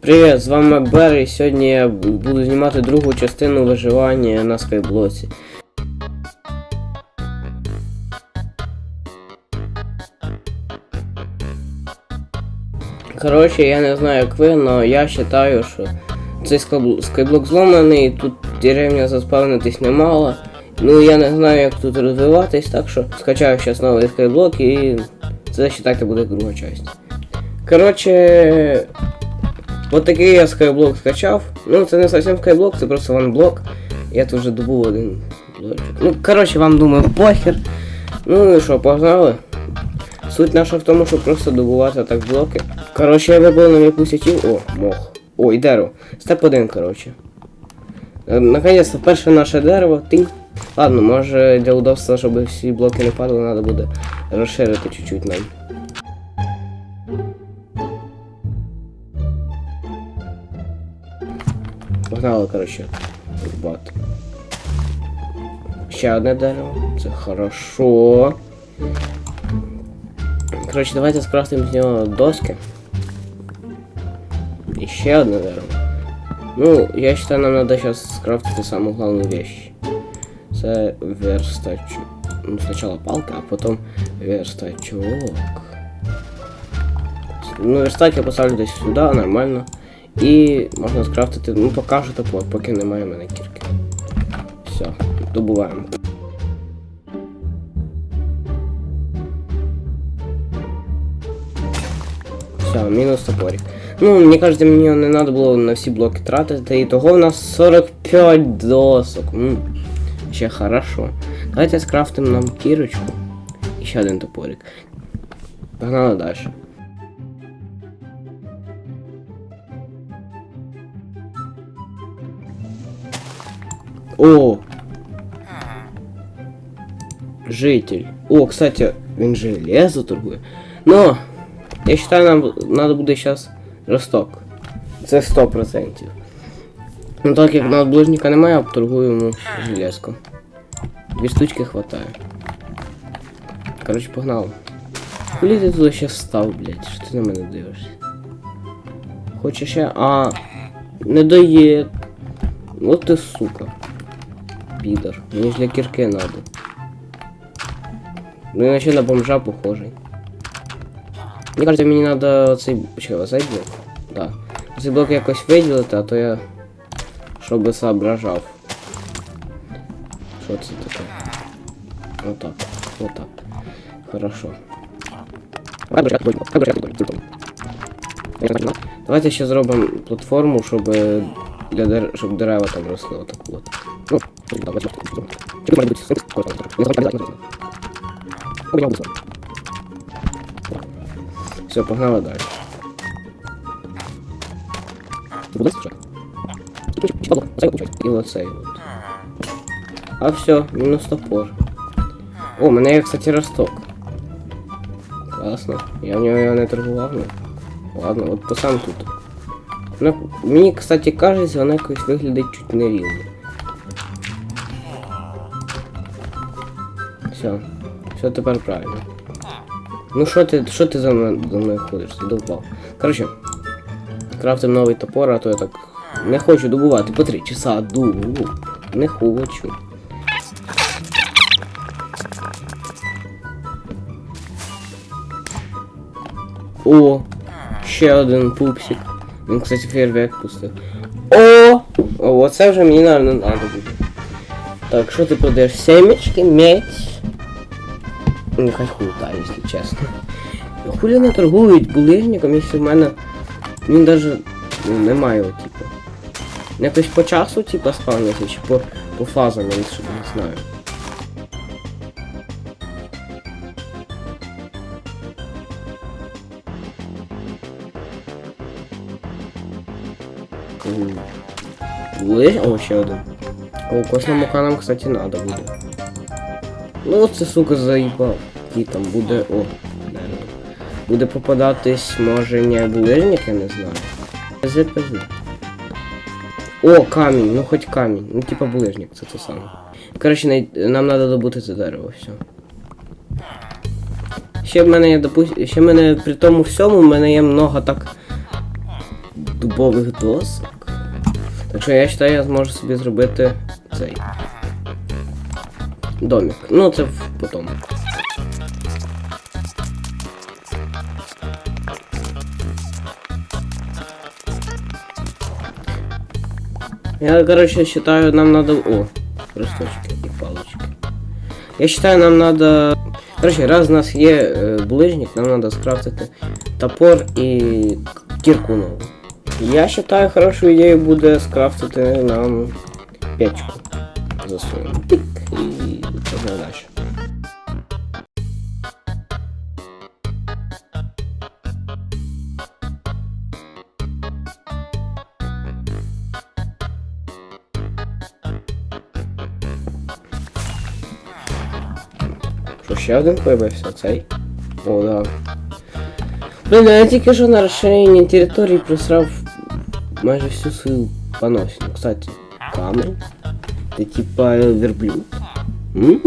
Привіт, з вами Макбер, і сьогодні я буду знімати другу частину виживання на скайблоці. Коротше, я не знаю як ви, але я вважаю, що цей скайбл- скайблок зломаний, тут деревня заспавнитись не мало. Ну я не знаю як тут розвиватись, так що скачаю зараз новий скайблок і це вважайте буде друга частина. Коротше, От такий я скайблок скачав. Ну, це не зовсім скайблок, це просто ванблок. Я тут вже добув один блочок. Ну, коротше, вам думаю, похер. Ну і що, погнали? Суть наша в тому, щоб просто добувати так блоки. Коротше, я вибив якусь ячів. О, мох. Ой, дерево. Степ один, коротше. Е, Наконець-то перше наше дерево. Тинь. Ладно, може для удобства, щоб всі блоки не падали, треба буде розширити чуть-чуть нам. Погнали, коротше, рубати. Ще одне дерево. Це хорошо. Коротше, давайте скрафтимо з нього доски. І ще одне дерево. Ну, я считаю, нам надо сейчас скрафтити саму главную вещь. Це верстач. Ну, сначала палка, а потом верстачок. Ну, верстак я поставлю десь сюди, нормально. І можна скрафтити, ну покажу топор, поки немає в мене кірки. Все, добуваємо. Все, мінус топорик. Ну, мені кажется, мені не треба було на всі блоки тратити. І того в нас 45 досок. М, ще хорошо. Давайте скрафтимо нам кірочку. І ще один топорик. Погнали далі. О! Житель. О, кстати, він железо торгує. Но, я считаю, нам надо буде сейчас росток. Це 100%. Ну так як на ближника немає, йому железку. Дві штучки хватає. Короче, погнали. Куди ти туди ще встав, блядь? Що ти на мене дивишся? Хочеш ще. А. Не дає. От ти сука. Підер. Мені ж для кірки надо. Ну іначе на бомжа похожий. Мені кажется, мені надо цей. Чого, цей блок? Да. Цей блок якось виділити, а то я. Щоб соображав. Що це таке? Отак. Отак. Хорошо. Давайте ще зробимо платформу, щоб для дер... щоб дерева там росли отак от. Ну, все, погнали далі. І оцей от. А все, мінус топор. О, у мене кстати, росток. Класно. Я в нього його не торгував, ну. Ладно, от то тут. Ну, мені, кстати, кажеться, вона якось виглядить чуть нерівно. Все. Все тепер правильно. Ну що ти, що ти за мною, за мною ходиш? Ти довбав. Коротше, крафтим новий топор, а то я так не хочу добувати по три часа дубу. Не хочу. О! Ще один пупсик. Він, кстати, фейерверк пустив. О! О, оце вже мені, наверное, надо буде. Так, що ти продаєш? Семечки, медь. Нехай хута, якщо чесно. Хулі не торгують булижником, якщо в мене. Він даже ну, немає типу. Якось по часу, типу, спавниться, чи по, по фазам, я ще не знаю. Були? О, ще один. О, космомука нам, кстати, надо буде. Ну це сука заїбав. Який там буде. О, дерево. Буде попадатись, може, не булижник, я не знаю. ЗПЗ. О, камінь, ну хоч камінь. Ну типа булижник, це те саме. Коротше, нам треба добути це дерево, все. Ще в мене є, допустим, ще в мене при тому всьому в мене є много так дубових досок. Так що я вважаю, я зможу собі зробити цей домик. Ну, це в- потім. Я, короче, считаю, нам надо... О, росточки и палочки. Я считаю, нам надо... Короче, раз у нас є е, ближник, нам надо скрафтити топор і кірку нову. Я считаю, хорошою ідеєю буде скрафтити нам печку. Засунемо. Пік і погнали далі. Що ще один появився цей? О, да. Блин, я тільки що на розширенні території просрав майже всю свою поносину. Кстати, камень. Це типа верблюд. М.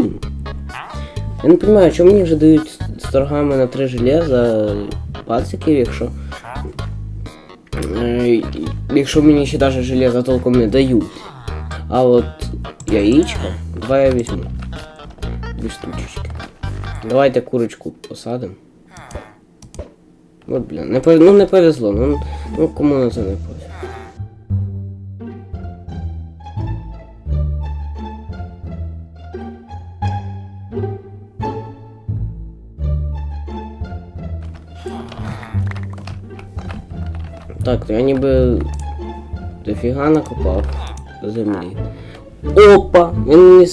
Я не розумію, чому мені вже дають з на три железа пациків, якщо. Е, Якщо мені ще навіть железа толком не дають. А от яичко, два я візьму. Дві. Давайте курочку посадимо. От, блін, не пов... ну не повезло, ну, ну кому на це не повезло. Так, я ніби дофіга накопав землі. Опа! Він мені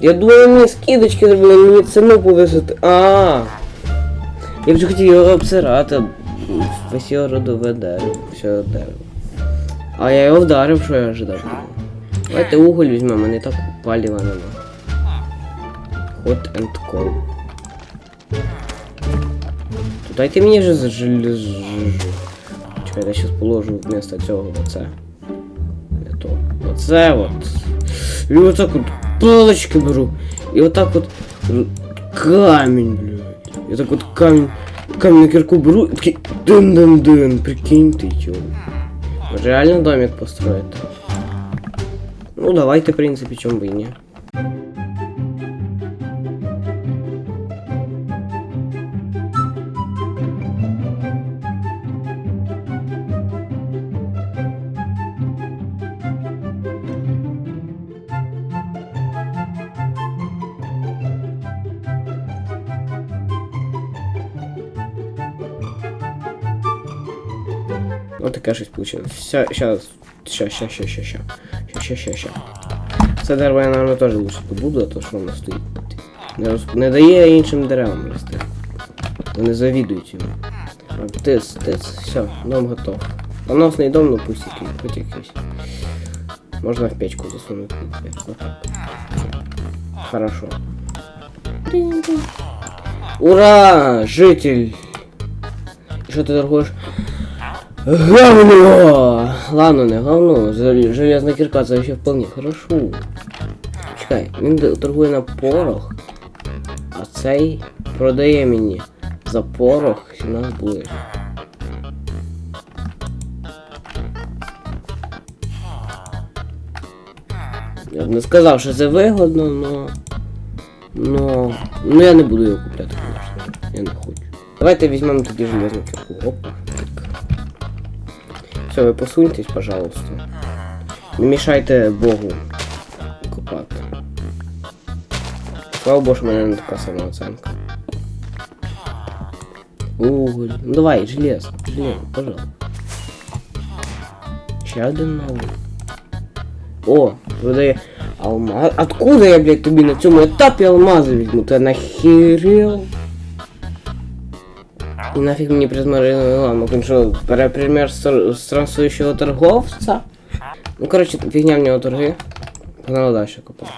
я думаю, мені скидочки зробили, мені ціну повисити. А. Я вже хотів його обсирати. Висіло родове дерево. Все дерево. А я його вдарив, що я ожидав. Давайте уголь візьмемо, мене так паліва нема. Hot and cold. То Дайте мені же з желез... Чекай, я щас положу вместо цього оце. Не то. Оце от. І отак от палочки беру. І отак от р- камінь, блядь. І так от камінь. Камінь на кирку беру і такий дин-дин-дин, прикиньте, йо. Реально домик построїти. Ну давайте, в принципі, чому би і ні. Вот таке щось получилось. Ща, ща, ща, ща, ща, ща. Ща, ща, ща, ща. Це дерево я, наверное, теж лучше добуду, а то що воно стоїть. Не, роз... не дає іншим деревам рости. Вони завідують йому. Тис, тис, все, дом готов. Поносний дом, ну пусть який, хоч якийсь. Можна в печку засунути. Хорошо. Ура! Житель! И что ты торгуешь? Говно! Ладно, не говно. Зел- Железна кірка це ще вполне хорошо. Чекай, він торгує на порох, а цей продає мені за порох 17 ближ. Я б не сказав, що це вигодно, но... Но... Ну я не буду його купляти, звісно. Я не хочу. Давайте візьмемо тоді железну кірку. Опа. Все, ви посуньтесь, пожалуйста. Не мішайте Богу копати. Слава Богу, що в мене самооценка. Уголь. Ну давай, железо. Железо, пожалуйста. Ще один новий. О, продає алмаз. Откуда я, блядь, тобі на цьому етапі алмази візьму? Ти нахерел? Мені призмариновий ламок? Він що, бере пример з странствуючого торговця? Ну, коротше, фігня в нього торги. Погнали далі копати.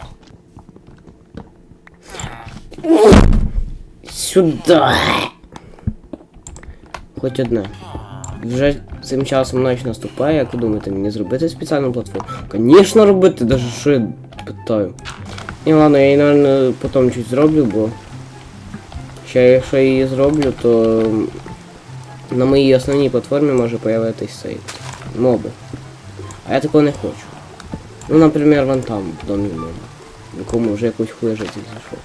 Сюда. Хоч одне. Вже цим часом ночь наступає, як ви думаєте, мені зробити спеціальну платформу? Звісно робити, даже що я питаю. І ладно, я її, наверное, потім чуть зроблю, бо ще якщо я її зроблю, то на моїй основній платформі може появитись цей моби. А я такого не хочу. Ну, наприклад, вон там, в домі моби. В якому вже якусь хує жити зайшов.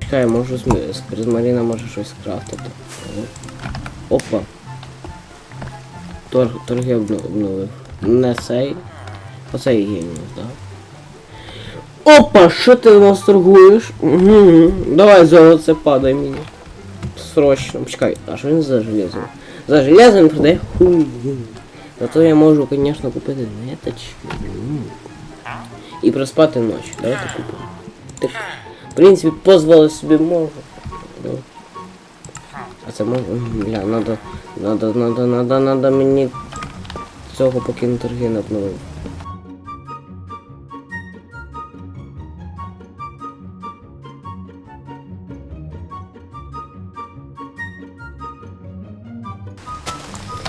Чекай, я можу з, з призмаріна може щось скрафтити. О. Опа. Торг, торги обно- обновив. Не цей. Оцей геніус, да? Опа, що ти у нас торгуєш? Угу. Давай золоце падай мені. Срочно. Чекай, а що він за железом? За железом продає хуй. Зато я можу, конечно, купити неточки. І проспати ночі. Давайте купимо. Так, в принципі, позволити собі можу. Це можна. Бля, надо, надо, надо, надо, надо мені цього поки на торги не обновив.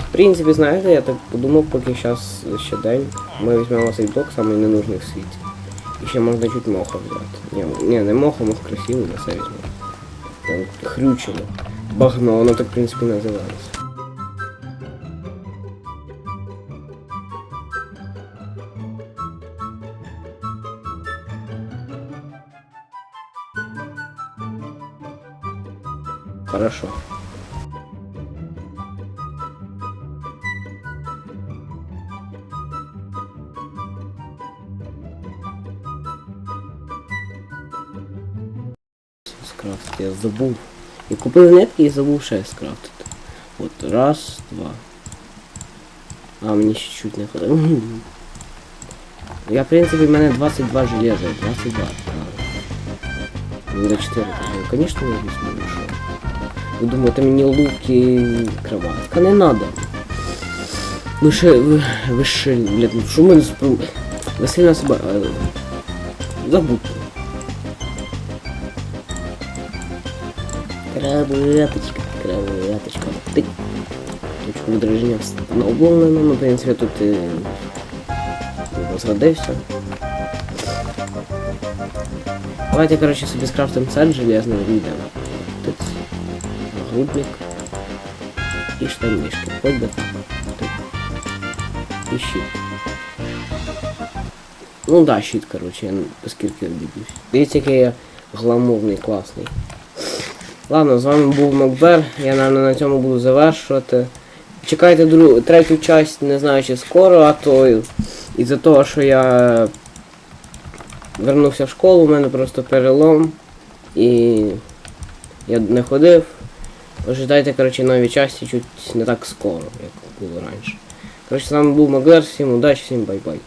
В принципі, знаєте, я так подумав, поки зараз ще день. Ми візьмемо цей блок, самий ненужний в світі. І ще можна чуть моха взяти. Ні, ні, не моха, мох красивий, на це візьмемо. Там хрючило. Багно, воно так в принципі називається. Хорошо. скрафтити, я забув. Я купив нитки і забув ще скрафтити. От раз, два. А, мені ще чуть не хватає. Я, в принципі, в мене 22 железа, 22. Ну, до 4. Ну, конечно, я візьму, ну що. Ви думаєте, мені луки кроватка не надо. Ну ще, ви, ви ще, блядь, ну що ми спро... Ви сильно себе... е, Забудьте. Кроваточка, кроваточка. Ты. Точку відраження встановлено, ну, в принципі, тут і розродився. Давайте, короче, собі скрафтим сет железний вийдемо. Тут грудник і штанішки. Хоч би. Тут. І щит. Ну да, щит, короче, я оскільки обідусь. Дивіться, який я гламурний, класний. Ладно, з вами був Макбер. Я наверное, на цьому буду завершувати. Чекайте другу, третю часть, не знаю чи скоро, а то із-за того, що я вернувся в школу, у мене просто перелом. І я не ходив. Ожидайте, коротше, нові часті чуть не так скоро, як було раніше. Коротше, з вами був Макбер, всім удачі, всім бай-бай.